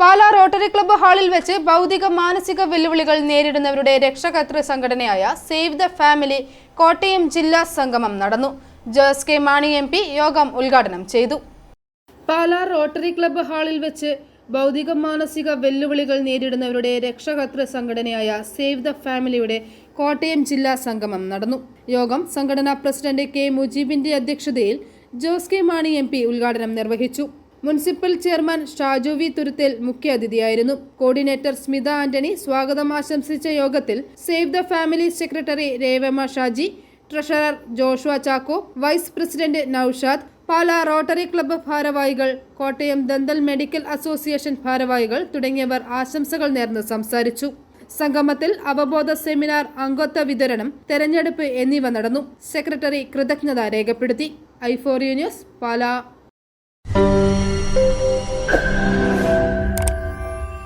Pala rotary club ഹാളിൽ വെച്ച് ഭൗതിക മാനസിക വെല്ലുവിളികൾ നേരിടുന്നവരുടെ രക്ഷകത്ര സംഘടനയായ സേവ് ദ ഫാമിലി കോട്ടയം ജില്ലാ സംഗമം നടന്നു. Jose K Mani M P യോഗം ഉദ്ഘാടനം ചെയ്തു. പാലാ റോട്ടറി ക്ലബ്ബ് ഹാളിൽ വെച്ച് ഭൗതിക മാനസിക വെല്ലുവിളികൾ നേരിടുന്നവരുടെ രക്ഷകത്ര സംഘടനയായ സേവ് ദ ഫാമിലിയുടെ കോട്ടയം ജില്ലാ സംഗമം നടന്നു. യോഗം സംഘടനാ പ്രസിഡന്റ് കെ മുജീബിന്റെ അധ്യക്ഷതയിൽ ജോസ് കെ മാണി എം ഉദ്ഘാടനം നിർവഹിച്ചു. Municipal chairman Shaju V Thuruthel മുഖ്യാതിഥിയായിരുന്നു coordinator Smitha Antony സ്വാഗതം ആശംസിച്ച യോഗത്തിൽ save the family secretary Revamma Shaji treasurer Joshua Chacko vice president Noushad Pala rotary club ഭാരവാഹികൾ കോട്ടയം ദന്തൽ മെഡിക്കൽ അസോസിയേഷൻ ഭാരവാഹികൾ തുടങ്ങിയവർ ആശംസകൾ നേർന്ന് സംസാരിച്ചു. സംഗമത്തിൽ അവബോധ സെമിനാർ അംഗത്വ വിതരണം തെരഞ്ഞെടുപ്പ് എന്നിവ നടന്നു. സെക്രട്ടറി കൃതജ്ഞത രേഖപ്പെടുത്തി. ഐഫോറിയ ന്യൂസ് പാലാ.